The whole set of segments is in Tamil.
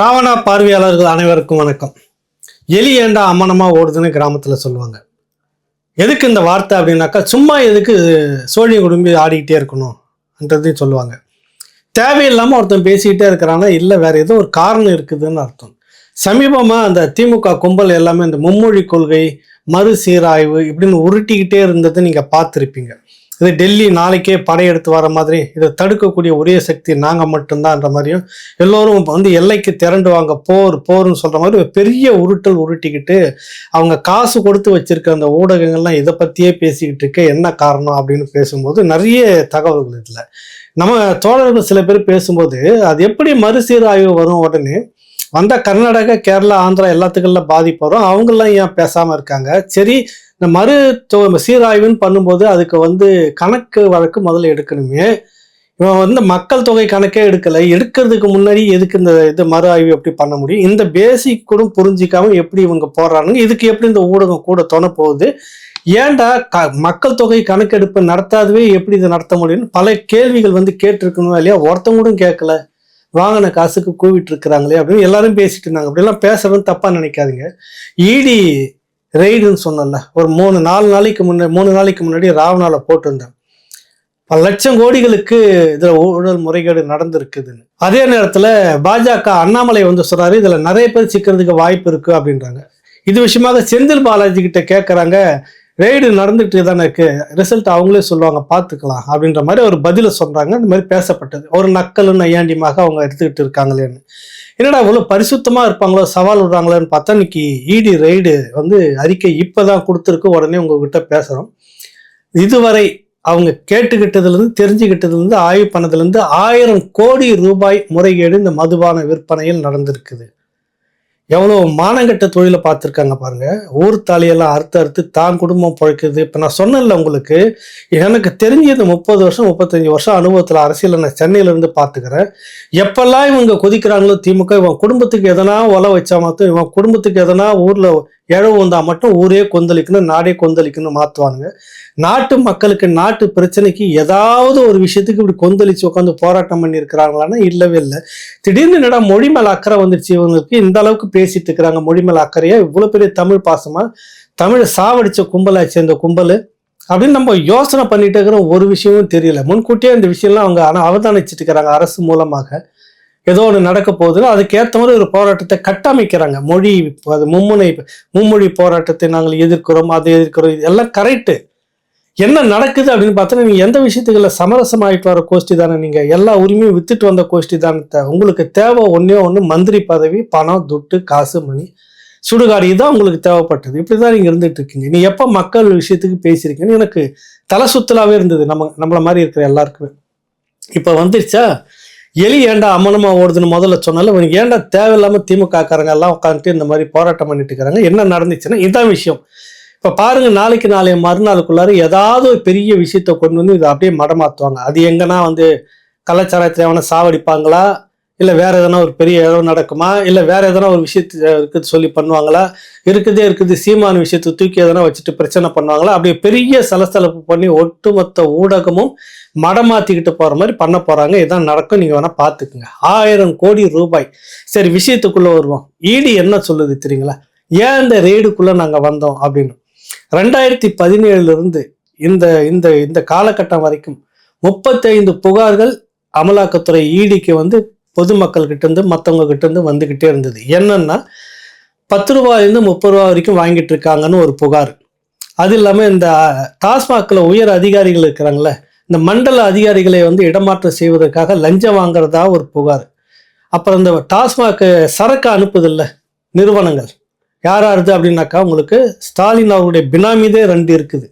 ராவணா பார்வையாளர்கள் அனைவருக்கும் வணக்கம். எலி ஏண்டா அம்மனமா ஓடுதுன்னு கிராமத்துல சொல்லுவாங்க. எதுக்கு இந்த வார்த்தை அப்படின்னாக்கா சும்மா எதுக்கு சோழிய குடும்பி ஆடிக்கிட்டே இருக்கணும்ன்றதையும் சொல்லுவாங்க. தேவையில்லாமல் ஒருத்தன் பேசிக்கிட்டே இருக்கிறான்னா இல்லை வேற ஏதோ ஒரு காரணம் இருக்குதுன்னு அர்த்தம். சமீபமாக அந்த திமுக கும்பல் எல்லாமே இந்த மும்மொழி கொள்கை மறு சீராய்வு இப்படின்னு உருட்டிக்கிட்டே இருந்ததை நீங்கள் பார்த்துருப்பீங்க. இது டெல்லி நாளைக்கே படையெடுத்து வர மாதிரி இதை தடுக்கக்கூடிய ஒரே சக்தி நாங்கள் மட்டும்தான்ற மாதிரியும் எல்லோரும் வந்து எல்லைக்கு திரண்டு வாங்க போர் போர்னு சொல்கிற மாதிரி பெரிய உருட்டல் உருட்டிக்கிட்டு அவங்க காசு கொடுத்து வச்சிருக்க அந்த ஊடகங்கள்லாம் இதை பற்றியே பேசிக்கிட்டு இருக்க என்ன காரணம் அப்படின்னு பேசும்போது நிறைய தகவல்கள் இதில். நம்ம தோழர்கள் சில பேர் பேசும்போது அது எப்படி மறுசீராய்வு வரும் உடனே வந்த கர்நாடகா கேரளா ஆந்திரா எல்லாத்துக்கெல்லாம் பாதிப்பு வரும் அவங்கெல்லாம் ஏன் பேசாமல் இருக்காங்க? சரி இந்த மறு சீராய்வுன்னு பண்ணும்போது அதுக்கு வந்து கணக்கு வழக்கு முதல்ல எடுக்கணுமே. இவன் வந்து மக்கள் தொகை கணக்கே எடுக்கலை. எடுக்கிறதுக்கு முன்னாடி எதுக்கு இந்த இது மறு ஆய்வு எப்படி பண்ண முடியும்? இந்த பேசிக் கூட புரிஞ்சிக்காம எப்படி இவங்க போடுறானுங்க இதுக்கு எப்படி இந்த ஊடகம் கூட தொண போகுது? ஏன்டா க மக்கள் தொகை கணக்கெடுப்பு நடத்தாதவே எப்படி இதை நடத்த முடியும்னு பல கேள்விகள் வந்து கேட்டிருக்கணும் இல்லையா? ஒருத்தங்க கூட கேட்கல. வாங்கின காசுக்கு கூவிட்டு இருக்கிறாங்களே அப்படின்னு எல்லாரும் பேசிட்டு இருந்தாங்க. அப்படிலாம் பேசுறது தப்பா நினைக்காதீங்க. இடி ரெய்டுன்னு சொன்னல ஒரு மூணு நாலு நாளைக்கு முன்னாடி மூணு நாளைக்கு முன்னாடி ராவணால போட்டிருந்தேன். பல லட்சம் கோடிகளுக்கு இதுல ஊழல் முறைகேடு நடந்திருக்குதுன்னு. அதே நேரத்துல பாஜக அண்ணாமலை வந்து சொல்றாரு இதுல நிறைய பேர் சிக்கிறதுக்கு வாய்ப்பு இருக்கு அப்படின்றாங்க. இது விஷயமாக செந்தில் பாலாஜி கிட்ட கேட்கறாங்க ரெய்டு நடந்துகிட்டு தானே இருக்கு. ரிசல்ட் அவங்களே சொல்லுவாங்க பார்த்துக்கலாம். அப்படின்ற மாதிரி ஒரு பதில சொல்றாங்க. இந்த மாதிரி பேசப்பட்டது. ஒரு நக்கலுன்னு ஐயாண்டியமாக அவங்க எடுத்துக்கிட்டு இருக்காங்களேன்னு என்னடா இவ்வளோ பரிசுத்தமாக இருப்பாங்களோ சவால் விடுறாங்களேன்னு பார்த்தா இன்னைக்கு இடி ரெய்டு வந்து அறிக்கை இப்போ தான் கொடுத்துருக்கு. உடனே உங்ககிட்ட பேசுகிறோம் இதுவரை அவங்க கேட்டுக்கிட்டதுலேருந்து தெரிஞ்சுக்கிட்டதுலேருந்து ஆய்வு பண்ணதுலேருந்து ஆயிரம் கோடி ரூபாய் முறைகேடு இந்த மதுபான விற்பனையில் நடந்திருக்குது. எவ்வளோ மானங்கட்ட தொழிலை பார்த்துருக்காங்க பாருங்க. ஊர் தாலியெல்லாம் அறுத்து அறுத்து தான் குடும்பம் பிழைக்குது. இப்போ நான் சொன்னேன்ல உங்களுக்கு எனக்கு தெரிஞ்சது முப்பது வருஷம் முப்பத்தஞ்சு வருஷம் அனுபவத்தில் அரசியல் நான் சென்னையிலேருந்து பார்த்துக்கிறேன். எப்பெல்லாம் இவங்க கொதிக்கிறாங்களோ திமுக இவன் குடும்பத்துக்கு எதனா ஒலை வச்சா மட்டும் இவன் குடும்பத்துக்கு எதனா ஊரில் இழவு வந்தால் மட்டும் ஊரே கொந்தளிக்கணும் நாடே கொந்தளிக்கணும் மாற்றுவானுங்க நாட்டு மக்களுக்கு நாட்டு பிரச்சனைக்கு ஏதாவது ஒரு விஷயத்துக்கு இப்படி கொந்தளிச்சு உட்காந்து போராட்டம் பண்ணியிருக்கிறாங்களான்னு இல்லவே இல்லை. திடீர்னு என்னடா மொழி மேல அக்கறை வந்துருச்சு இவங்களுக்கு? இந்த அளவுக்கு பேசிட்டு இருக்கிறாங்க மொழி மேல அக்கறையா? இவ்வளோ பெரிய தமிழ் பாசமா? தமிழை சாவடிச்ச கும்பலாச்சு இந்த கும்பல்? அப்படின்னு நம்ம யோசனை பண்ணிட்டு இருக்கிற ஒரு விஷயமும் தெரியல. முன்கூட்டியே இந்த விஷயம்லாம் அவங்க ஆனால் அவதானிச்சிட்டு இருக்கிறாங்க அரசு மூலமாக. ஏதோ ஒன்று நடக்க போகுதுன்னா அதுக்கேற்ற மாதிரி ஒரு போராட்டத்தை கட்டமைக்கிறாங்க. மொழி அது மும்முனை மும்மொழி போராட்டத்தை நாங்கள் எதிர்க்கிறோம் அதை எதிர்க்கிறோம் இது எல்லாம் கரெக்டு என்ன நடக்குது அப்படின்னு பார்த்தோன்னா நீங்க எந்த விஷயத்துக்குள்ள சமரசமாயிட்டு வர கோஷ்டி தானே நீங்க? எல்லா உரிமையும் வித்துட்டு வந்த கோஷ்டி தானே. உங்களுக்கு தேவை ஒன்றே ஒன்று மந்திரி பதவி பணம் துட்டு காசு மணி சுடுகாடு தான் உங்களுக்கு தேவைப்பட்டது. இப்படிதான் நீங்க இருந்துட்டு இருக்கீங்க. நீ எப்ப மக்கள் விஷயத்துக்கு பேசியிருக்கீங்கன்னு எனக்கு தலை சுத்தலாவே இருந்தது. நம்ம நம்மள மாதிரி இருக்கிற எல்லாருக்குமே. இப்ப வந்துருச்சா? எலி ஏண்டா அம்மனமா ஓடுதுன்னு முதல்ல சொன்னால இவனுக்கு ஏன்டா தேவையில்லாம திமுகக்காரங்க எல்லாம் உட்காந்துட்டு இந்த மாதிரி போராட்டம் பண்ணிட்டு இருக்கிறாங்க என்ன நடந்துச்சுன்னா இதான் விஷயம். இப்ப பாருங்க நாளைக்கு நாளைய மறுநாளுக்குள்ளார ஏதாவது ஒரு பெரிய விஷயத்த கொண்டு வந்து இதை அப்படியே மடமாத்துவாங்க. அது எங்கன்னா வந்து கலாச்சாரத்தை எவனை சாவடிப்பாங்களா? இல்லை வேறு எதனா ஒரு பெரிய இடம் நடக்குமா? இல்லை வேறு எதனா ஒரு விஷயத்து இருக்குது சொல்லி பண்ணுவாங்களா? இருக்குதே இருக்குது சீமான விஷயத்தை தூக்கி எதனா வச்சுட்டு பிரச்சனை பண்ணுவாங்களா? அப்படியே பெரிய சலசலப்பு பண்ணி ஒட்டுமொத்த ஊடகமும் மடமாத்திக்கிட்டு போகிற மாதிரி பண்ண போகிறாங்க இதான் நடக்கும். நீங்கள் வேணால் பார்த்துக்குங்க ஆயிரம் கோடி ரூபாய். சரி விஷயத்துக்குள்ளே வருவோம். ஈடி என்ன சொல்லுது தெரியுங்களா? ஏன் இந்த ரெய்டுக்குள்ளே நாங்கள் வந்தோம் அப்படின்னு. ரெண்டாயிரத்தி பதினேழுலேருந்து இந்த இந்த இந்த காலகட்டம் வரைக்கும் முப்பத்தைந்து புகார்கள் அமலாக்கத்துறை ஈடிக்கு வந்து பொதுமக்கள்கிட்டேருந்து மற்றவங்ககிட்டேருந்து வந்துக்கிட்டே மற்றவங்க இருந்தது. என்னென்னா பத்து ரூபாயிலிருந்து முப்பது ரூபா வரைக்கும் வாங்கிட்டு இருக்காங்கன்னு ஒரு புகார். அது இல்லாமல் இந்த டாஸ்மாகில் உயர் அதிகாரிகள் இருக்கிறாங்களே இந்த மண்டல அதிகாரிகளை வந்து இடமாற்றம் செய்வதற்காக லஞ்சம் வாங்குறதா ஒரு புகார். அப்புறம் இந்த டாஸ்மாக் சரக்கு அனுப்புதில்ல நிறுவனங்கள். யார் யாருது அப்படின்னாக்கா உங்களுக்கு ஸ்டாலின் அவருடைய பினாமிதே ரெண்டு இருக்குது.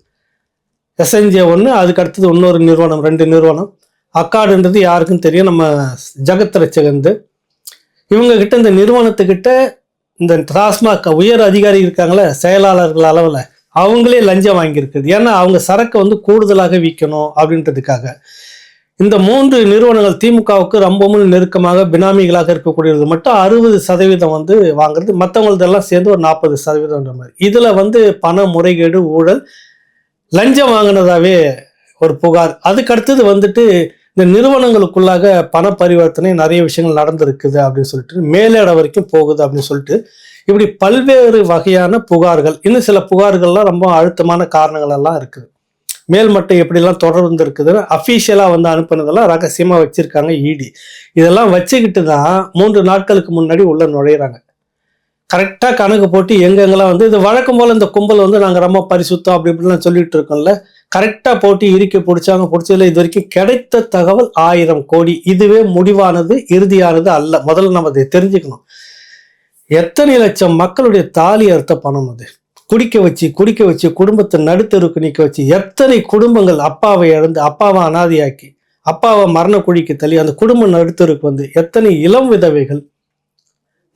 எஸ்என்ஜே ஒன்று அதுக்கு அடுத்தது இன்னொரு நிறுவனம் ரெண்டு நிறுவனம். அக்காடுன்றது யாருக்கும் தெரியும். நம்ம ஜெகத் ரச்சகந்து இவங்க கிட்ட இந்த நிறுவனத்துக்கிட்ட இந்த டாஸ்மாக் உயர் அதிகாரி இருக்காங்களே செயலாளர்கள் அளவில் அவங்களே லஞ்சம் வாங்கியிருக்குது. ஏன்னா அவங்க சரக்கை வந்து கூடுதலாக விற்கணும் அப்படின்றதுக்காக. இந்த மூன்று நிறுவனங்கள் திமுகவுக்கு ரொம்பவும் நெருக்கமாக பினாமிகளாக இருக்கக்கூடியது மட்டும் அறுபது சதவீதம் வந்து வாங்குறது. மற்றவங்களதெல்லாம் சேர்ந்து ஒரு நாற்பது சதவீதம்ன்ற மாதிரி. இதில் வந்து பண முறைகேடு ஊழல் லஞ்சம் வாங்கினதாவே ஒரு புகார். அதுக்கு அடுத்தது வந்துட்டு இந்த நிறுவனங்களுக்குள்ளாக பண பரிவர்த்தனை நிறைய விஷயங்கள் நடந்திருக்குது அப்படின்னு சொல்லிட்டு மேலிட வரைக்கும் போகுது அப்படின்னு சொல்லிட்டு இப்படி பல்வேறு வகையான புகார்கள் இன்னும் சில புகார்கள்லாம் ரொம்ப அழுத்தமான காரணங்கள் எல்லாம் இருக்குது. மேல்மட்டம் எப்படிலாம் தொடர்ந்து இருக்குதுன்னு அஃபீஷியலாக வந்து அனுப்புனதெல்லாம் ரகசியமாக வச்சுருக்காங்க இடி. இதெல்லாம் வச்சுக்கிட்டு தான் மூன்று நாட்களுக்கு முன்னாடி உள்ளே நுழையிறாங்க. கரெக்டாக கணக்கு போட்டு எங்கெங்கெல்லாம் வந்து இது வழக்கம் போல் இந்த கும்பல் வந்து நாங்கள் ரொம்ப பரிசுத்தம் அப்படி இப்படிலாம் சொல்லிட்டு இருக்கோம்ல கரெக்டாக போட்டி இறுக்கி பிடிச்சாங்க பிடிச்சதில்ல இது வரைக்கும் கிடைத்த தகவல் ஆயிரம் கோடி. இதுவே முடிவானது இறுதியானது அல்ல. முதல்ல நம்ம அதை தெரிஞ்சுக்கணும். எத்தனை லட்சம் மக்களுடைய தாலி அறுத்த பணம் அது? குடிக்க வச்சு குடிக்க வச்சு குடும்பத்தை நடுத்தருக்கு நிற்க வச்சு எத்தனை குடும்பங்கள் அப்பாவை இழந்து அப்பாவை அனாதையாக்கி அப்பாவை மரண குழிக்கு தள்ளி அந்த குடும்பம் நடுத்தருக்கு வந்து எத்தனை இளம் விதவைகள்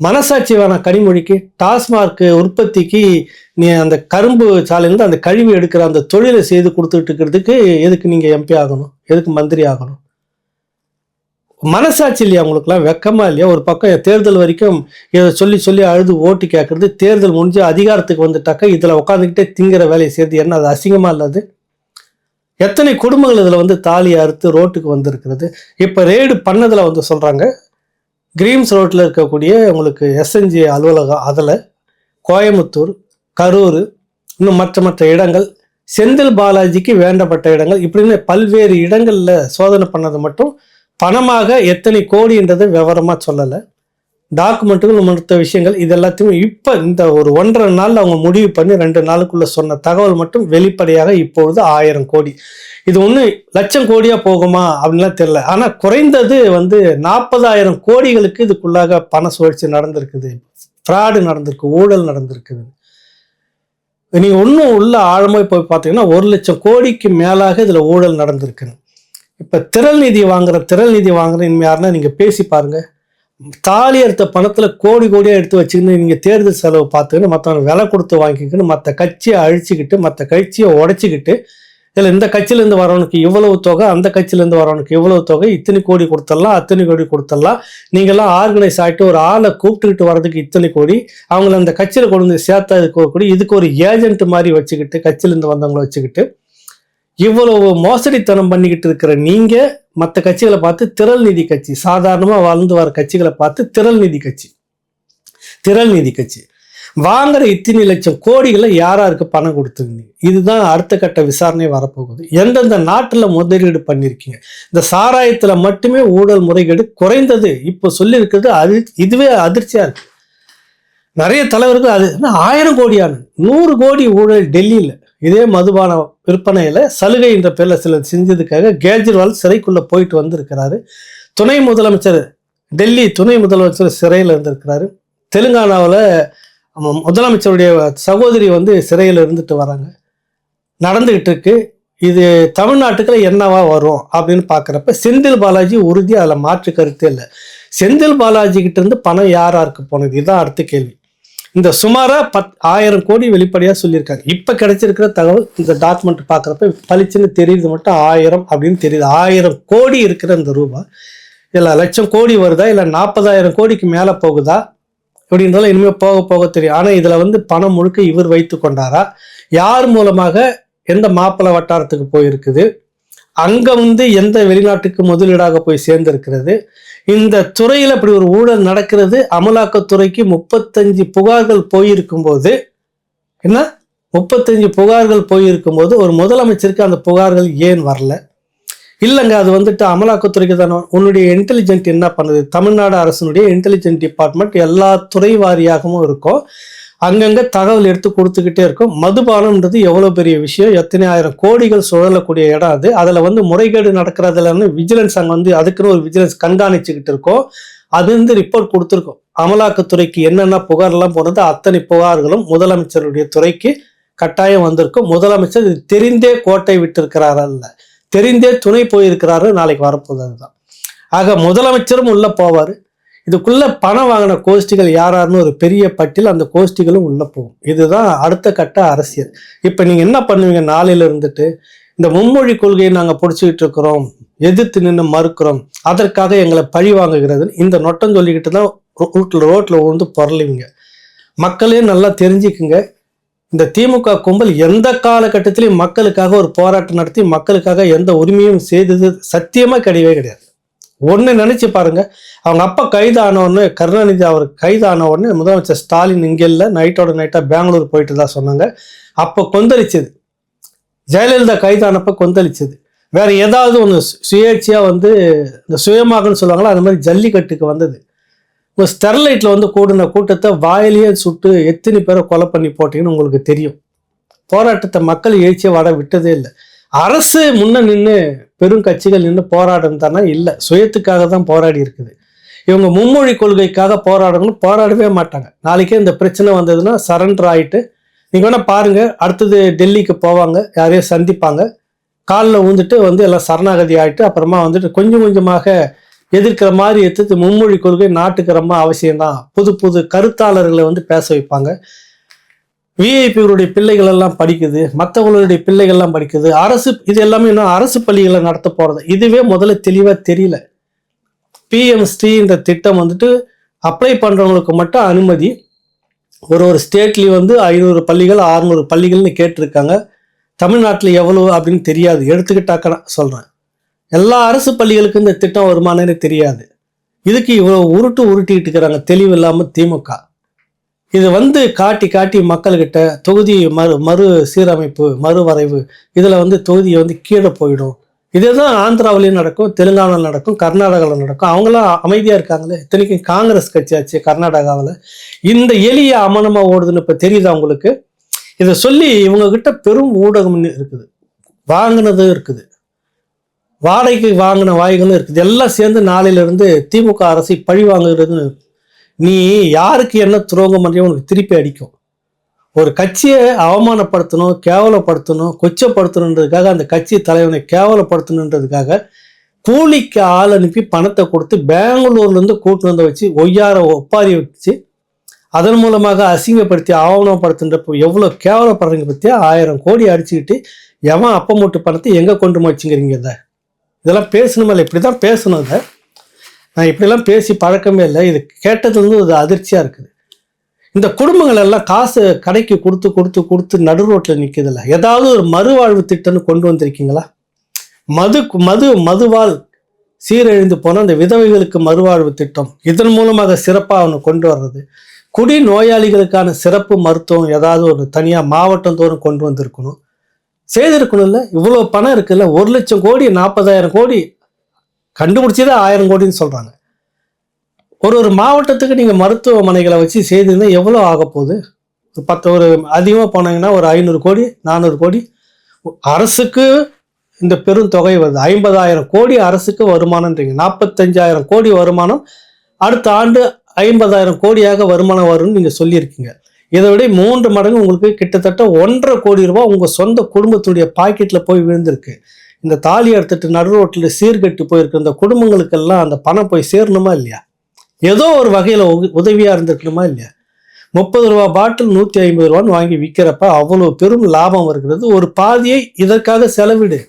மனசாட்சி வேணாம் கனிமொழிக்கு டாஸ்மார்க் உற்பத்திக்கு நீ அந்த கரும்பு சாலையிலேருந்து அந்த கழிவு எடுக்கிற அந்த தொழிலை செய்து கொடுத்துட்டு இருக்கிறதுக்கு எதுக்கு நீங்கள் எம்பி ஆகணும்? எதுக்கு மந்திரி ஆகணும்? மனசாட்சி இல்லையா அவங்களுக்குலாம் வெக்கமாக இல்லையா? ஒரு பக்கம் தேர்தல் வரைக்கும் இதை சொல்லி சொல்லி அழுது ஓட்டு கேட்கறது தேர்தல் முடிஞ்சு அதிகாரத்துக்கு வந்துட்டாக்க இதில் உட்காந்துக்கிட்டே திங்கிற வேலையை சேர்த்து என்ன அது அசிங்கமாக இல்லாது எத்தனை குடும்பங்கள் இதில் வந்து தாலி அறுத்து ரோட்டுக்கு வந்திருக்கிறது? இப்போ ரெய்டு பண்ணதில் வந்து சொல்கிறாங்க கிரீம்ஸ் ரோட்டில் இருக்கக்கூடிய உங்களுக்கு எஸ்என்ஜி அலுவலகம் அதில் கோயம்புத்தூர் கரூர் இன்னும் மற்ற மற்ற இடங்கள் செந்தில் பாலாஜிக்கு வேண்டப்பட்ட இடங்கள் இப்படின்னு பல்வேறு இடங்களில் சோதனை பண்ணது மட்டும் பணமாக எத்தனை கோடின்றதை விவரமாக சொல்லலை. டாக்குமெண்ட்டுகள் மற்ற விஷயங்கள் இது எல்லாத்தையும் இப்போ இந்த ஒரு ஒன்றரை நாளில் அவங்க முடிவு பண்ணி ரெண்டு நாளுக்குள்ள சொன்ன தகவல் மட்டும் வெளிப்படையாக இப்பொழுது ஆயிரம் கோடி. இது ஒன்று லட்சம் கோடியாக போகுமா அப்படின்லாம் தெரில ஆனால் குறைந்தது வந்து நாற்பதாயிரம் கோடிகளுக்கு இதுக்குள்ளாக பண சுழற்சி நடந்திருக்குது. ஃப்ராடு நடந்திருக்கு ஊழல் நடந்திருக்குது. நீங்கள் ஒன்றும் உள்ள ஆழமாக போய் பார்த்தீங்கன்னா ஒரு லட்சம் கோடிக்கு மேலாக இதில் ஊழல் நடந்திருக்குன்னு இப்போ திரள் நிதி வாங்குற திரள் நிதி வாங்குற இனிமே யாருன்னா நீங்கள் பேசி பாருங்கள் தாலி எடுத்த பணத்தில் கோடி கோடியாக எடுத்து வச்சுக்கின்னு நீங்கள் தேர்தல் செலவு பார்த்துக்கின்னு மற்றவங்க விலை கொடுத்து வாங்கிக்கின்னு மற்ற கட்சியை அழிச்சிக்கிட்டு மற்ற கட்சியை உடச்சிக்கிட்டு இதில் இந்த கட்சியிலேருந்து வரவனுக்கு இவ்வளவு தொகை அந்த கட்சியிலேருந்து வரவனுக்கு இவ்வளவு தொகை இத்தனை கோடி கொடுத்துடலாம் அத்தனை கோடி கொடுத்துடலாம் நீங்கள்லாம் ஆர்கனைஸ் ஆகிட்டு ஒரு ஆளை கூப்பிட்டுக்கிட்டு வர்றதுக்கு இத்தனை கோடி அவங்கள அந்த கட்சியில் கொண்டு வந்து சேர்த்ததுக்கு கூடி இதுக்கு ஒரு ஏஜென்ட் மாதிரி வச்சுக்கிட்டு கட்சியிலேருந்து வந்தவங்களை வச்சுக்கிட்டு இவ்வளவு மோசடித்தனம் பண்ணிக்கிட்டு இருக்கிற நீங்க மற்ற கட்சிகளை பார்த்து திரள் நிதி கட்சி சாதாரணமாக வாழ்ந்து வர கட்சிகளை பார்த்து திரள் நிதி கட்சி. திரள் நிதி கட்சி. வாங்குற இத்தனை லட்சம் கோடிகளை யாராருக்கு பணம் கொடுத்துருந்தீங்க இதுதான் அடுத்த கட்ட விசாரணை வரப்போகுது. எந்தெந்த நாட்டில் முதலீடு பண்ணியிருக்கீங்க இந்த சாராயத்தில் மட்டுமே ஊழல் முறைகேடு குறைந்தது. இப்போ சொல்லியிருக்கிறது அது இதுவே அதிர்ச்சியாக இருக்கு. நிறைய தலைவர்கள் அது ஆயிரம் கோடியான நூறு கோடி ஊழல் டெல்லியில். இதே மதுபான விற்பனையில் சலுகை என்ற பேரில் சிலர் செஞ்சதுக்காக கேஜ்ரிவால் சிறைக்குள்ளே போயிட்டு வந்திருக்கிறாரு. துணை முதலமைச்சர் டெல்லி துணை முதலமைச்சர் சிறையில் இருந்திருக்கிறாரு. தெலுங்கானாவில் முதலமைச்சருடைய சகோதரி வந்து சிறையில் இருந்துட்டு வராங்க. நடந்துக்கிட்டு இருக்கு. இது தமிழ்நாட்டுக்குள்ள என்னவா வரும் அப்படின்னு பார்க்குறப்ப செந்தில் பாலாஜி உறுதி அதில் மாற்று கருத்தே இல்லை. செந்தில் பாலாஜி கிட்டேருந்து பணம் யார் யாருக்கு போனது? இதுதான் அடுத்த கேள்வி. இந்த சுமாராக பத் ஆயிரம் கோடி வெளிப்படையாக சொல்லியிருக்காங்க. இப்போ கிடைச்சிருக்கிற தகவல் இந்த டாக்குமெண்ட் பார்க்குறப்ப பளிச்சுன்னு தெரியுது மட்டும் ஆயிரம் அப்படின்னு தெரியுது. ஆயிரம் கோடி இருக்கிற இந்த ரூபா இல்லை லட்சம் கோடி வருதா இல்லை நாற்பதாயிரம் கோடிக்கு மேலே போகுதா அப்படின்றதுல இனிமேல் போக போக தெரியும். ஆனால் இதில் வந்து பணம் முழுக்க இவர் வைத்து கொண்டாரா? யார் மூலமாக எந்த மாப்பிள்ளை வட்டாரத்துக்கு போயிருக்குது? அங்கே வந்து எந்த வெளிநாட்டுக்கு முதலீடாக போய் சேர்ந்திருக்கிறது? இந்த துறையில் அப்படி ஒரு ஊழல் நடக்கிறது அமலாக்கத்துறைக்கு முப்பத்தஞ்சு புகார்கள் போயிருக்கும் போது என்ன? முப்பத்தஞ்சு புகார்கள் போயிருக்கும் போது ஒரு முதலமைச்சருக்கு அந்த புகார்கள் ஏன் வரல? இல்லைங்க அது வந்துட்டு அமலாக்கத்துறைக்கு தானே. உன்னுடைய இன்டெலிஜென்ட் என்ன பண்ணுது? தமிழ்நாடு அரசினுடைய இன்டெலிஜென்ட் டிபார்ட்மெண்ட் எல்லா துறை வாரியாகவும் இருக்கும் அங்கங்கே தகவல் எடுத்து கொடுத்துக்கிட்டே இருக்கும். மதுபானம்ன்றது எவ்வளோ பெரிய விஷயம்? எத்தனை ஆயிரம் கோடிகள் சுழலக்கூடிய இடம் அது. அதில் வந்து முறைகேடு நடக்கிறதுலன்னு விஜிலன்ஸ் அங்கே வந்து அதுக்குன்னு ஒரு விஜிலன்ஸ் கண்காணிச்சுக்கிட்டு இருக்கோம். அது வந்து ரிப்போர்ட் கொடுத்துருக்கோம். அமலாக்கத்துறைக்கு என்னென்ன புகார்லாம் போனது அத்தனை புகார்களும் முதலமைச்சருடைய துறைக்கு கட்டாயம் வந்திருக்கும். முதலமைச்சர் தெரிந்தே கோட்டை விட்டிருக்கிறார் அல்ல. தெரிந்தே துணை போயிருக்கிறாரு. நாளைக்கு வரப்போகுது அதுதான். ஆக முதலமைச்சரும் உள்ளே போவார். இதுக்குள்ளே பணம் வாங்கின கோஷ்டிகள் யாராருன்னு ஒரு பெரிய பட்டியல் அந்த கோஷ்டிகளும் உள்ளே போகும். இதுதான் அடுத்த கட்ட அரசியல். இப்போ நீங்கள் என்ன பண்ணுவீங்க? நாளையில இருந்துட்டு இந்த மும்மொழி கொள்கையை நாங்கள் பிடிச்சிக்கிட்டு இருக்கிறோம் எதிர்த்து நின்று மறுக்கிறோம் அதற்காக எங்களை பழி வாங்குகிறது இந்த நொட்டம் சொல்லிக்கிட்டு தான் ரோட்டில் ரோட்டில் உழுந்து பொருளுவீங்க. மக்களே நல்லா தெரிஞ்சுக்குங்க. இந்த திமுக கும்பல் எந்த காலகட்டத்திலையும் மக்களுக்காக ஒரு போராட்டம் நடத்தி மக்களுக்காக எந்த உரிமையும் செய்தது சத்தியமாக கிடையவே கிடையாது. ஒன்று நினச்சி பாருங்கள் அவங்க அப்பா கைதான உடனே கருணாநிதி அவர் கைதான உடனே முதலமைச்சர் ஸ்டாலின் இங்கே இல்லை நைட்டோட நைட்டாக பெங்களூர் போயிட்டு தான் சொன்னாங்க. அப்போ கொந்தளிச்சது. ஜெயலலிதா கைதானப்போ கொந்தளிச்சது. வேற ஏதாவது ஒன்று சுயேட்சையாக வந்து இந்த சுயமாகன்னு சொல்லுவாங்களா அந்த மாதிரி ஜல்லிக்கட்டுக்கு வந்தது. இப்போ ஸ்டெர்லைட்டில் வந்து கூடின கூட்டத்தை வாயிலேயே சுட்டு எத்தனை பேரை கொலை பண்ணி போட்டீங்கன்னு உங்களுக்கு தெரியும். போராட்டத்தை மக்கள் எழுச்சியை வர விட்டதே இல்லை. அரசு முன்ன நின்று பெரும் கட்சிகள் நின்று போராடும் தானே இல்லை. சுயத்துக்காக தான் போராடி இருக்குது. இவங்க மும்மொழி கொள்கைக்காக போராடணும் போராடவே மாட்டாங்க. நாளைக்கே இந்த பிரச்சனை வந்ததுன்னா சரண்டர் ஆகிட்டு நீங்கள் வேணால் பாருங்கள் அடுத்தது டெல்லிக்கு போவாங்க யாரையும் சந்திப்பாங்க. காலில் ஊந்துட்டு வந்து எல்லாம் சரணாகதி ஆகிட்டு அப்புறமா வந்துட்டு கொஞ்சம் கொஞ்சமாக எதிர்க்கிற மாதிரி எடுத்து மும்மொழி கொள்கை நாட்டுக்கு ரொம்ப அவசியம்தான். புது புது கருத்தாளர்களை வந்து பேச வைப்பாங்க. விஐபிகளுடைய பிள்ளைகள் எல்லாம் படிக்குது மற்றவங்களுடைய பிள்ளைகள் எல்லாம் படிக்குது. அரசு இது எல்லாமே இன்னும் அரசு பள்ளிகளை நடத்த போறது. இதுவே முதல்ல தெளிவா தெரியல. பிஎம்ஸ்டின்ற திட்டம் வந்துட்டு அப்ளை பண்றவங்களுக்கு மட்டும் அனுமதி. ஒரு ஒரு ஸ்டேட்லேயும் வந்து ஐநூறு பள்ளிகள் அறுநூறு பள்ளிகள்னு கேட்டிருக்காங்க. தமிழ்நாட்டில் எவ்வளவு அப்படின்னு தெரியாது. எடுத்துக்கிட்டாக்க சொல்கிறேன் எல்லா அரசு பள்ளிகளுக்கும் இந்த திட்டம் வருமானே தெரியாது. இதுக்கு இவ்வளோ உருட்டு உருட்டிட்டு இருக்கிறாங்க. தெளிவு இல்லாமல் திமுக. இது வந்து காட்டி காட்டி மக்கள்கிட்ட தொகுதி மறு மறு சீரமைப்பு மறுவரைவு இதில் வந்து தொகுதியை வந்து கீழே போயிடும். இதே தான் ஆந்திராவிலையும் நடக்கும் தெலுங்கானாவில் நடக்கும் கர்நாடகாவில் நடக்கும். அவங்களாம் அமைதியாக இருக்காங்களே? இத்தனைக்கும் காங்கிரஸ் கட்சி ஆச்சு கர்நாடகாவில். இந்த எளிய அமனமாக ஓடுதுன்னு இப்போ தெரியுதா உங்களுக்கு? இதை சொல்லி இவங்கக்கிட்ட பெரும் ஊடகம் இருக்குது. வாங்கினதும் இருக்குது. வாடகைக்கு வாங்கின வாய்களும் இருக்குது. எல்லாம் சேர்ந்து நாளையிலிருந்து திமுக அரசை பழி வாங்குறதுன்னு நீ யாருக்கு என்ன துரோகம் பண்ணி உனக்கு திருப்பி அடிக்கும். ஒரு கட்சியை அவமானப்படுத்தணும் கேவலப்படுத்தணும் கொச்சப்படுத்தணுன்றதுக்காக அந்த கட்சி தலைவனை கேவலப்படுத்தணுன்றதுக்காக கூலிக்கு ஆள் அனுப்பி பணத்தை கொடுத்து பெங்களூர்லேருந்து கூட்டு வந்து வச்சு ஒய்யார ஒப்பாரி வச்சு அதன் மூலமாக அசிங்கப்படுத்தி ஆவணப்படுத்துன்றப்போ எவ்வளோ கேவலப்படுறீங்க பற்றியா ஆயிரம் கோடி அடிச்சுக்கிட்டு எவன் அப்பமூட்டு பணத்தை எங்கே கொண்டு வச்சுங்கிறீங்க இதை. இதெல்லாம் பேசணுமா? இல்லை இப்படி தான் பேசணும் இதை. நான் இப்படிலாம் பேசி பழக்கமே இல்லை. இது கேட்டதுலேருந்து ஒரு அதிர்ச்சியாக இருக்குது. இந்த குடும்பங்கள் எல்லாம் காசு கடைக்கு கொடுத்து கொடுத்து கொடுத்து நடு ரோட்டில் நிற்கிறதில்ல ஏதாவது ஒரு மறுவாழ்வு திட்டம்னு கொண்டு வந்திருக்கீங்களா? மது மது மதுவால் சீரழிந்து போன அந்த விதவைகளுக்கு மறுவாழ்வு திட்டம் இதன் மூலமாக சிறப்பாக ஒன்று கொண்டு வர்றது. குடி நோயாளிகளுக்கான சிறப்பு மருத்துவம் ஏதாவது ஒரு தனியாக மாவட்டம் தோறும் கொண்டு வந்திருக்கணும். செய்திருக்கணும்ல. இவ்வளோ பணம் இருக்குல்ல. ஒரு லட்சம் கோடி நாற்பதாயிரம் கோடி கண்டுபிடிச்சதே ஆயிரம் கோடின்னு சொல்கிறாங்க ஒரு ஒரு மாவட்டத்துக்கு நீங்கள் மருத்துவமனைகளை வச்சு செய்திருந்தா எவ்வளோ ஆகப்போகுது ஒரு பத்து ஒரு அதிகமாக போனாங்கன்னா ஒரு ஐநூறு கோடி நானூறு கோடி. அரசுக்கு இந்த பெரும் தொகை வருது. ஐம்பதாயிரம் கோடி அரசுக்கு வருமானம்ன்றீங்க. நாற்பத்தஞ்சாயிரம் கோடி வருமானம் அடுத்த ஆண்டு ஐம்பதாயிரம் கோடியாக வருமானம் வரும்னு நீங்கள் சொல்லியிருக்கீங்க. இதை விட மூன்று மடங்கு உங்களுக்கு கிட்டத்தட்ட ஒன்றரை கோடி ரூபாய் உங்கள் சொந்த குடும்பத்துடைய பாக்கெட்டில் போய் விழுந்திருக்கு. இந்த தாலி எடுத்துட்டு நடு ரோட்டில் சீர்கட்டு போயிருக்க இந்த குடும்பங்களுக்கெல்லாம் அந்த பணம் போய் சேரணுமா இல்லையா? ஏதோ ஒரு வகையில் உதவியாக இருந்திருக்கணுமா இல்லையா? முப்பது ரூபா பாட்டில் நூற்றி ஐம்பது ரூபான்னு வாங்கி விற்கிறப்ப அவ்வளோ பெரும் லாபம் வருகிறது. ஒரு பாதியை இதற்காக செலவிடு.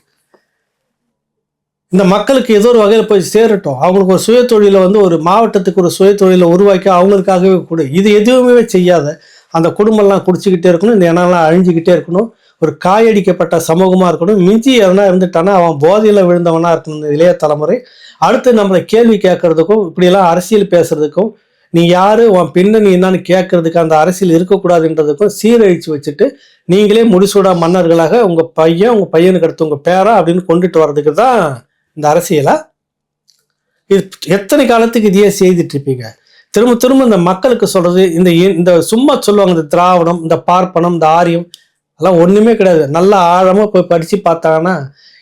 இந்த மக்களுக்கு ஏதோ ஒரு வகையில் போய் சேரட்டும். அவங்களுக்கு ஒரு சுய தொழிலை வந்து ஒரு மாவட்டத்துக்கு ஒரு சுய தொழிலை உருவாக்கி அவங்களுக்காகவே கொடு. இது எதுவுமே செய்யாத அந்த குடும்பம்லாம் குடிச்சிக்கிட்டே இருக்கணும். இந்த இனம்லாம் அழிஞ்சிக்கிட்டே இருக்கணும். ஒரு காயடிக்கப்பட்ட சமூகமாக இருக்கணும் மிஞ்சி எதனா இருந்துட்டானா அவன் போதையில் விழுந்தவனா இருக்கணும் இந்த இளைய தலைமுறை. அடுத்து நம்மளை கேள்வி கேட்கறதுக்கும் இப்படியெல்லாம் அரசியல் பேசுறதுக்கும் நீ யாரு உன் பின்னணி என்னன்னு கேட்கறதுக்கு அந்த அரசியல் இருக்கக்கூடாதுன்றதுக்கும் சீரழிச்சு வச்சுட்டு நீங்களே முடிசூடா மன்னர்களாக உங்கள் பையன் உங்கள் பையனுக்கு அடுத்து உங்கள் பேரா அப்படின்னு கொண்டுட்டு வர்றதுக்கு தான் இந்த அரசியலா? இது எத்தனை காலத்துக்கு இதையே செய்துட்டு இருப்பீங்க திரும்ப திரும்ப இந்த மக்களுக்கு சொல்றது இந்த இந்த சும்மா சொல்லுவாங்க இந்த திராவிடம் இந்த பார்ப்பனம் இந்த ஆரியம் அதெல்லாம் ஒன்றுமே கிடையாது. நல்லா ஆழமாக போய் படித்து பார்த்தாங்கன்னா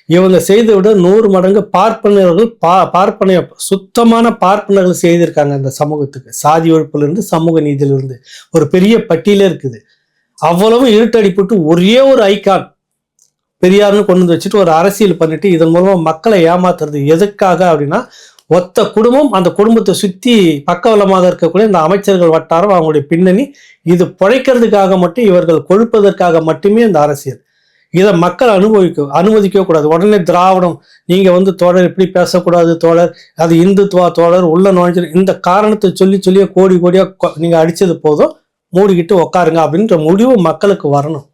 இவங்க செய்து விட நூறு மடங்கு பார்ப்பனர்கள் பா பார்ப்பனைய சுத்தமான பார்ப்பனர்கள் செய்திருக்காங்க இந்த சமூகத்துக்கு. சாதி ஒழிப்புலேருந்து சமூக நீதியிலிருந்து. ஒரு பெரிய பட்டியலே இருக்குது. அவ்வளவும் இருட்டடிப்பட்டு ஒரே ஒரு ஐக்கான் பெரியார்னு கொண்டு வந்து வச்சுட்டு ஒரு அரசியல் பண்ணிட்டு இதன் மூலமா மக்களை ஏமாத்துறது எதுக்காக அப்படின்னா ஒத்த குடும்பம் அந்த குடும்பத்தை சுற்றி பக்கவலமாக இருக்கக்கூடிய இந்த அமைச்சர்கள் வட்டாரம் அவங்களுடைய பின்னணி இது பிழைக்கிறதுக்காக மட்டும் இவர்கள் கொழுப்பதற்காக மட்டுமே இந்த அரசியல். இதை மக்கள் அனுபவிக்க அனுமதிக்கவே கூடாது. உடனே திராவிடம் நீங்கள் வந்து தோழர் இப்படி பேசக்கூடாது தோழர் அது இந்துத்துவா தோழர் உள்ள நுழைஞ்சு இந்த காரணத்தை சொல்லி சொல்லியே கோடி கோடியாக கொ- அடித்தது போதும் மூடிக்கிட்டு உக்காருங்க அப்படின்ற முடிவு மக்களுக்கு வரணும்.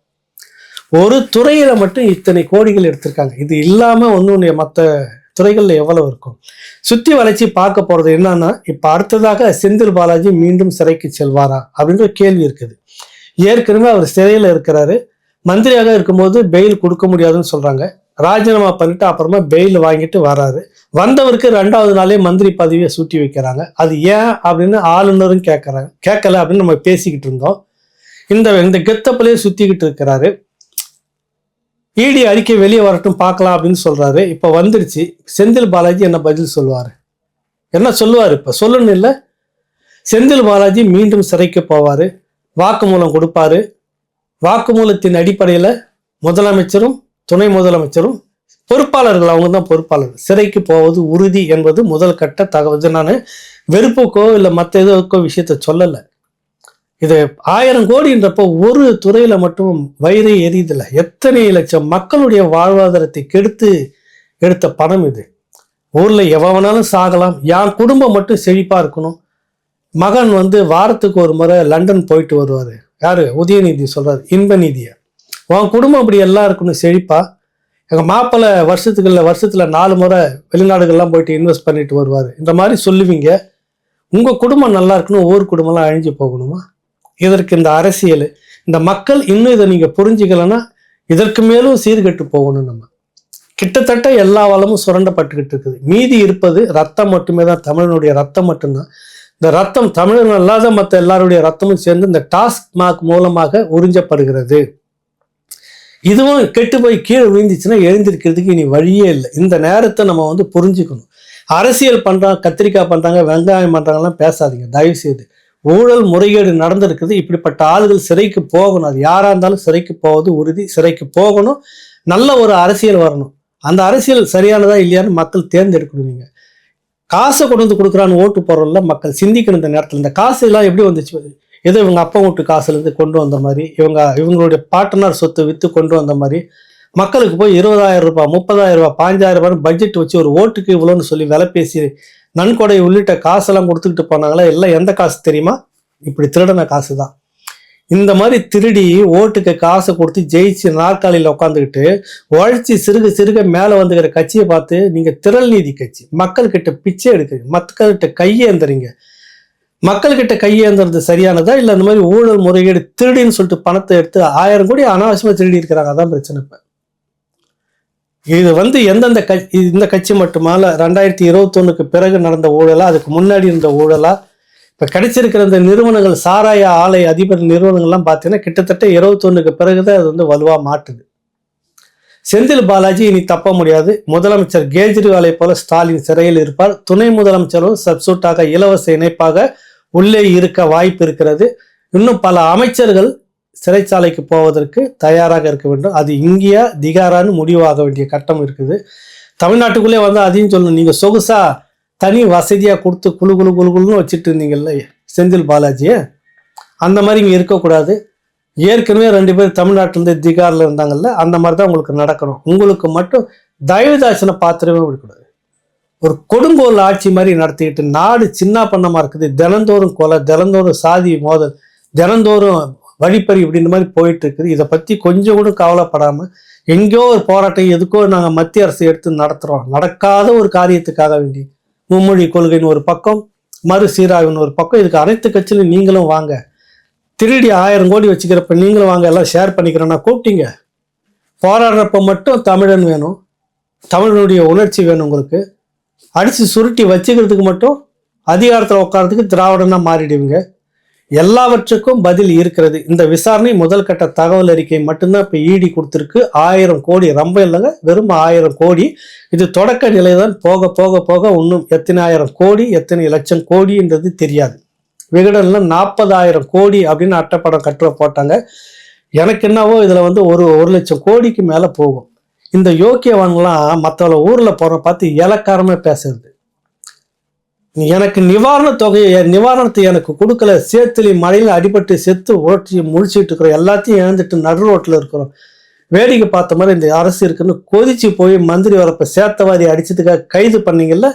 ஒரு துறையில் மட்டும் இத்தனை கோடிகள் எடுத்திருக்காங்க. இது இல்லாமல் ஒன்று மற்ற துறைகளில் எவ்வளவு இருக்கும்? சுத்தி வளர்ச்சி பார்க்க போறது என்னன்னா இப்ப அடுத்ததாக செந்தில் பாலாஜி மீண்டும் சிறைக்கு செல்வாரா? அப்படின்ற கேள்வி இருக்குது. ஏற்கனவே அவர் சிறையில் இருக்கிறாரு. மந்திரியாக இருக்கும்போது பெயில் கொடுக்க முடியாதுன்னு சொல்றாங்க. ராஜினாமா பண்ணிட்டு அப்புறமா பெயில் வாங்கிட்டு வராரு. வந்தவருக்கு ரெண்டாவது நாளே மந்திரி பதவியை சூட்டி வைக்கிறாங்க. அது ஏன் அப்படின்னு ஆளுநரும் கேட்கறாங்க கேட்கல அப்படின்னு நம்ம பேசிக்கிட்டு இருந்தோம். இந்த இந்த கெத்தப்பிலேயே சுத்திக்கிட்டு இருக்கிறாரு. இடி அறிக்கை வெளியே வரட்டும் பார்க்கலாம் அப்படின்னு சொல்றாரு. இப்ப வந்துருச்சு. செந்தில் பாலாஜி என்ன பதில் சொல்லுவாரு? என்ன சொல்லுவார் இப்ப? சொல்லணும் இல்லை. செந்தில் பாலாஜி மீண்டும் சிறைக்கு போவாரு. வாக்குமூலம் கொடுப்பாரு. வாக்குமூலத்தின் அடிப்படையில முதலமைச்சரும் துணை முதலமைச்சரும் பொறுப்பாளர்கள் அவங்க தான் பொறுப்பாளர். சிறைக்கு போவது உறுதி என்பது முதல் கட்ட தகவல். நான் வெறுப்புக்கோ இல்லை மற்ற எதுக்கோ விஷயத்த சொல்லலை. இது ஆயிரம் கோடின்றப்போ ஒரு துறையில் மட்டும் வயிறே எரியுதில்ல. எத்தனை லட்சம் மக்களுடைய வாழ்வாதாரத்தை கெடுத்து எடுத்த பணம் இது. ஊரில் எவனாலும் சாகலாம். என் குடும்பம் மட்டும் செழிப்பாக இருக்கணும். மகன் வந்து வாரத்துக்கு ஒரு முறை லண்டன் போயிட்டு வருவார். யார்? உதயநிதி சொல்கிறார் இன்பநீதியை. உன் குடும்பம் அப்படி எல்லாம் இருக்கணும் செழிப்பா. எங்கள் மாப்பிள்ளை வருஷத்துக்குள்ள வருஷத்தில் நாலு முறை வெளிநாடுகள்லாம் போயிட்டு இன்வெஸ்ட் பண்ணிட்டு வருவார். இந்த மாதிரி சொல்லுவீங்க. உங்கள் குடும்பம் நல்லா இருக்கணும் ஊர் குடும்பம்லாம் அழிஞ்சு போகணுமா? இதற்கு இந்த அரசியல் இந்த மக்கள் இன்னும் இதை நீங்கள் புரிஞ்சுக்கலன்னா இதற்கு மேலும் சீர்கெட்டு போகணும் நம்ம. கிட்டத்தட்ட எல்லா வளமும் சுரண்டப்பட்டுக்கிட்டு இருக்குது. மீதி இருப்பது ரத்தம் மட்டுமே தான் தமிழனுடைய ரத்தம் மட்டும்தான். இந்த ரத்தம் தமிழன் அல்லாத மற்ற எல்லாருடைய ரத்தமும் சேர்ந்து இந்த டாஸ்க் மார்க் மூலமாக உறிஞ்சப்படுகிறது. இதுவும் கெட்டு போய் கீழே விழுந்துச்சுன்னா எழுந்திருக்கிறதுக்கு இனி வழியே இல்லை. இந்த நேரத்தை நம்ம வந்து புரிஞ்சுக்கணும். அரசியல் பண்ணுறாங்க கத்திரிக்காய் பண்ணுறாங்க வெங்காயம் பண்ணுறாங்கலாம் பேசாதீங்க. தயவு செய்து ஊழல் முறைகேடு நடந்திருக்குது. இப்படிப்பட்ட ஆளுகள் சிறைக்கு போகணும். அது யாராக இருந்தாலும் சிறைக்கு போவது உறுதி. சிறைக்கு போகணும். நல்ல ஒரு அரசியல் வரணும். அந்த அரசியல் சரியானதா இல்லையான்னு மக்கள் தேர்ந்தெடுக்கணும் நீங்க காசை கொண்டு வந்து கொடுக்குறான்னு ஓட்டு போறோம்ல மக்கள் சிந்திக்கணும் இந்த நேரத்தில். இந்த காசு எல்லாம் எப்படி வந்துச்சு? ஏதோ இவங்க அப்பா வீட்டு காசுலேருந்து கொண்டு வந்த மாதிரி இவங்க இவங்களுடைய பாட்டனார் சொத்து விற்று கொண்டு வந்த மாதிரி மக்களுக்கு போய் இருபதாயிரம் ரூபாய் முப்பதாயிரம் ரூபாய் பாஞ்சாயிரம் ரூபாய் பட்ஜெட் வச்சு ஒரு ஓட்டுக்கு இவ்வளோன்னு சொல்லி விலை பேசி நன்கொடை உள்ளிட்ட காசெல்லாம் கொடுத்துக்கிட்டு போனாங்களா? எல்லாம் எந்த காசு தெரியுமா? இப்படி திருடின காசு தான் இந்த மாதிரி திருடி ஓட்டுக்கு காசை கொடுத்து ஜெயிச்சு நாற்காலியில் உட்காந்துக்கிட்டு உழைச்சி சிறுக சிறுக மேலே வந்துக்கிற கட்சியை பார்த்து நீங்கள் திரள் நீதி கட்சி. மக்கள்கிட்ட பிச்சை எடுக்கிறீங்க. மக்கள்கிட்ட கையேந்துறீங்க மக்கள்கிட்ட கையேந்துறது சரியானதா? இல்லை இந்த மாதிரி ஊழல் முறைகேடு திருடின்னு சொல்லிட்டு பணத்தை எடுத்து ஆயிரம் கோடி அனாவசியமாக திருடி இருக்கிறாங்க. அதான் பிரச்சனை இப்போ. இது வந்து எந்தெந்த கட்சி இந்த கட்சி மட்டுமா இல்லை ரெண்டாயிரத்தி இருபத்தொன்னுக்கு பிறகு நடந்த ஊழலா அதுக்கு முன்னாடி இருந்த ஊழலா இப்போ கிடைச்சிருக்கிற இந்த நிறுவனங்கள் சாராய ஆலை அதிபர் நிறுவனங்கள்லாம் பார்த்தீங்கன்னா கிட்டத்தட்ட இருபத்தொன்னுக்கு பிறகுதான் அது வந்து வலுவாக மாட்டுது. செந்தில் பாலாஜி இனி தப்ப முடியாது. முதலமைச்சர் கேஜ்ரிவாலை போல ஸ்டாலின் சிறையில் இருப்பார். துணை முதலமைச்சரும் சப்சூட்டாக இலவச இணைப்பாக உள்ளே இருக்க வாய்ப்பு இருக்கிறது. இன்னும் பல அமைச்சர்கள் சிறைச்சாலைக்கு போவதற்கு தயாராக இருக்க வேண்டும். அது இங்கேயா திகாரான்னு முடிவாக வேண்டிய கட்டம் இருக்குது. தமிழ்நாட்டுக்குள்ளே வந்து அதையும் சொல்லணும். நீங்கள் சொகுசாக தனி வசதியாக கொடுத்து குழு குழு குழு குழுன்னு வச்சுட்டு இருந்தீங்கல்ல செந்தில் பாலாஜியை? அந்த மாதிரி இங்கே இருக்கக்கூடாது. ஏற்கனவே ரெண்டு பேர் தமிழ்நாட்டிலேருந்து திகாரில் இருந்தாங்கல்ல அந்த மாதிரி தான் உங்களுக்கு நடக்கணும். உங்களுக்கு மட்டும் தயவுதாசனை பாத்திரமே விடக்கூடாது. ஒரு கொடுங்கோல் ஆட்சி மாதிரி நடத்திக்கிட்டு நாடு சின்ன பண்ணமாக இருக்குது. தினந்தோறும் கொலை தினந்தோறும் சாதி மோதல் தினந்தோறும் வழிப்பறி இப்படின்ற மாதிரி போயிட்டு இருக்குது இதை பற்றி கொஞ்சம் கூட கவலைப்படாமல் எங்கேயோ ஒரு போராட்டம் எதுக்கோ நாங்கள் மத்திய அரசு எடுத்து நடத்துகிறோம் நடக்காத ஒரு காரியத்துக்காக வேண்டி. மும்மொழி கொள்கைன்னு ஒரு பக்கம் மறு சீராய்வுன்னு ஒரு பக்கம். இதுக்கு அனைத்து கட்சியிலும் நீங்களும் வாங்க. திருடி ஆயிரம் கோடி வச்சுக்கிறப்ப நீங்களும் வாங்க எல்லாம் ஷேர் பண்ணிக்கிறேன்னா கூப்பிட்டீங்க. போராடுறப்ப மட்டும் தமிழன் வேணும். தமிழனுடைய உணர்ச்சி வேணும் உங்களுக்கு. அடித்து சுருட்டி வச்சுக்கிறதுக்கு மட்டும் அதிகாரத்தில் உட்காரத்துக்கு திராவிடனா மாறிடுவீங்க. எல்லாவற்றுக்கும் பதில் இருக்கிறது. இந்த விசாரணை முதல் கட்ட தகவல் அறிக்கை மட்டும்தான் இப்போ ஈடி கொடுத்துருக்கு. ஆயிரம் கோடி ரொம்ப இல்லைங்க வெறும் ஆயிரம் கோடி. இது தொடக்க நிலை தான் போக போக போக இன்னும் எத்தனை ஆயிரம் கோடி எத்தனை லட்சம் கோடின்றது தெரியாது. விகடனில் நாற்பதாயிரம் கோடி அப்படின்னு அட்டைப்படம் கட்டுற போட்டாங்க. எனக்கு என்னவோ இதில் வந்து ஒரு ஒரு லட்சம் கோடிக்கு மேலே போகும். இந்த யோக்கியவன்லாம் மற்றவளை ஊரில் போகிற பார்த்து இலக்காரமாக பேசுறது. எனக்கு நிவாரண தொகையை நிவாரணத்தை எனக்கு கொடுக்கல. சேத்துல மழையில் அடிபட்டு செத்து ஓட்டி முழிச்சிட்டு இருக்கிறோம். எல்லாத்தையும் இழந்துட்டு நடு ரோட்டில் இருக்கிறோம். வேடிக்கை பார்த்த மாதிரி இந்த அரசு இருக்குன்னு கொதிச்சு போய் மந்திரி வரப்ப சேத்தவாதி அடிச்சதுக்காக கைது பண்ணீங்கல்ல?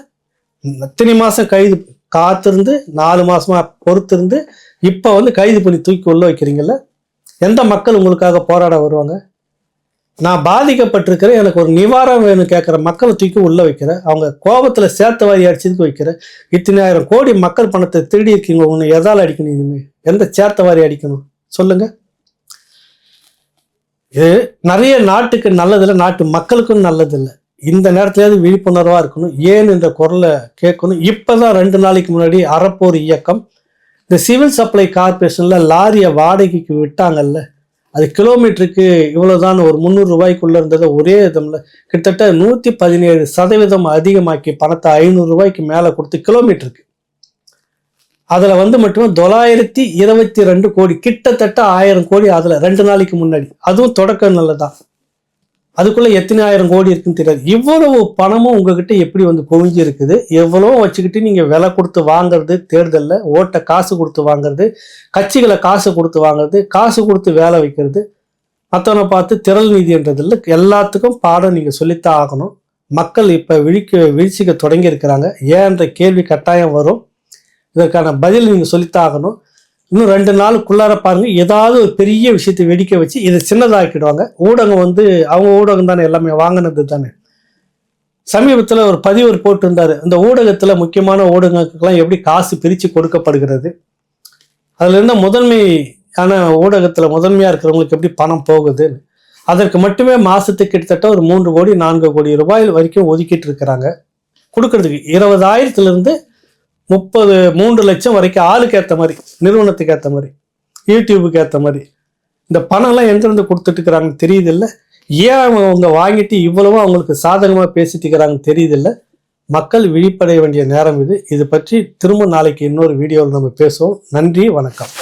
எத்தனை மாதம் கைது காத்திருந்து நாலு மாசமா பொறுத்திருந்து இப்போ வந்து கைது பண்ணி தூக்கி உள்ள வைக்கிறீங்கல்ல? எந்த மக்கள் உங்களுக்காக போராட வருவாங்க? நான் பாதிக்கப்பட்டிருக்கிறேன் எனக்கு ஒரு நிவாரணம் வேணும் கேட்குற மக்களை தூக்கி உள்ளே வைக்கிறேன் அவங்க கோபத்தில் சேர்த்த வாரி அடிச்சதுக்கு வைக்கிறேன் இத்தனை ஆயிரம் கோடி மக்கள் பணத்தை திருடி இருக்கீங்க ஒன்று எதால் அடிக்கணும் இனிமே? எந்த சேர்த்த வாரி அடிக்கணும்? சொல்லுங்க. இது நிறைய நாட்டுக்கு நல்லதில்லை நாட்டு மக்களுக்கும் நல்லதில்லை. இந்த நேரத்துலேயாவது விழிப்புணர்வாக இருக்கணும். ஏன் இந்த குரலை கேட்கணும்? இப்போ தான் ரெண்டு நாளைக்கு முன்னாடி அறப்போர் இயக்கம் இந்த சிவில் சப்ளை கார்பரேஷனில் லாரியை வாடகைக்கு விட்டாங்கல்ல அது கிலோமீட்டருக்கு இவ்வளோதான் ஒரு முந்நூறு ரூபாய்க்குள்ளே இருந்தது ஒரே இதம்ல கிட்டத்தட்ட நூற்றி பதினேழு சதவீதம் அதிகமாக்கி பணத்தை ஐநூறு ரூபாய்க்கு மேலே கொடுத்து கிலோமீட்டருக்கு. அதில் வந்து மட்டுமே தொள்ளாயிரத்தி இருபத்தி ரெண்டு கோடி கிட்டத்தட்ட ஆயிரம் கோடி அதில் ரெண்டு நாளைக்கு முன்னாடி. அதுவும் தொடக்கம் நல்லதான் அதுக்குள்ளே எத்தனை ஆயிரம் கோடி இருக்குன்னு தெரியாது. இவ்வளவு பணமும் உங்ககிட்ட எப்படி வந்து குவிஞ்சு இருக்குது? எவ்வளோ வச்சுக்கிட்டு நீங்கள் விலை கொடுத்து வாங்குறது தேர்தலில் ஓட்டை காசு கொடுத்து வாங்குறது கட்சிகளை காசு கொடுத்து வாங்குறது காசு கொடுத்து வேலை வைக்கிறது. மற்றவனை பார்த்து திரள் நீதின்றதில் எல்லாத்துக்கும் பாடம் நீங்கள் சொல்லித்தான் ஆகணும். மக்கள் இப்போ விழிக்க வீழ்ச்சிக்க தொடங்கியிருக்கிறாங்க ஏன்ற கேள்வி கட்டாயம் வரும். இதற்கான பதில் நீங்கள் சொல்லித்தான் ஆகணும். இன்னும் ரெண்டு நாளுக்குள்ளார பாருங்க. ஏதாவது ஒரு பெரிய விஷயத்தை வெடிக்க வச்சு இதை சின்னதாக்கிடுவாங்க. ஊடகம் வந்து அவங்க ஊடகம் தானே எல்லாமே வாங்கினது தானே. சமீபத்தில் ஒரு பதிவு போட்டிருந்தாரு. இந்த ஊடகத்தில் முக்கியமான ஊடகங்களுக்கெல்லாம் எப்படி காசு பிரித்து கொடுக்கப்படுகிறது? அதில் இருந்த முதன்மையான ஊடகத்தில் முதன்மையாக இருக்கிறவங்களுக்கு எப்படி பணம் போகுது? அதற்கு மட்டுமே மாதத்துக்கு கிட்டத்தட்ட ஒரு மூன்று கோடி நான்கு கோடி ரூபாய் வரைக்கும் ஒதுக்கிட்டு இருக்கிறாங்க. கொடுக்கறதுக்கு இருபதாயிரத்துலேருந்து முப்பது மூன்று லட்சம் வரைக்கும் ஆளுக்கு ஏற்ற மாதிரி நிறுவனத்துக்கு ஏற்ற மாதிரி யூடியூபுக்கு ஏற்ற மாதிரி இந்த பணம்லாம் எங்கேருந்து கொடுத்துட்டு இருக்கிறாங்கன்னு ஏன் அவங்க வாங்கிட்டு இவ்வளவோ அவங்களுக்கு சாதகமாக பேசிட்டு இருக்கிறாங்கன்னு தெரியுது இல்லை மக்கள் விழிப்படைய வேண்டிய நேரம் இது. இது பற்றி திரும்ப நாளைக்கு இன்னொரு வீடியோவில் நம்ம பேசுவோம். நன்றி வணக்கம்.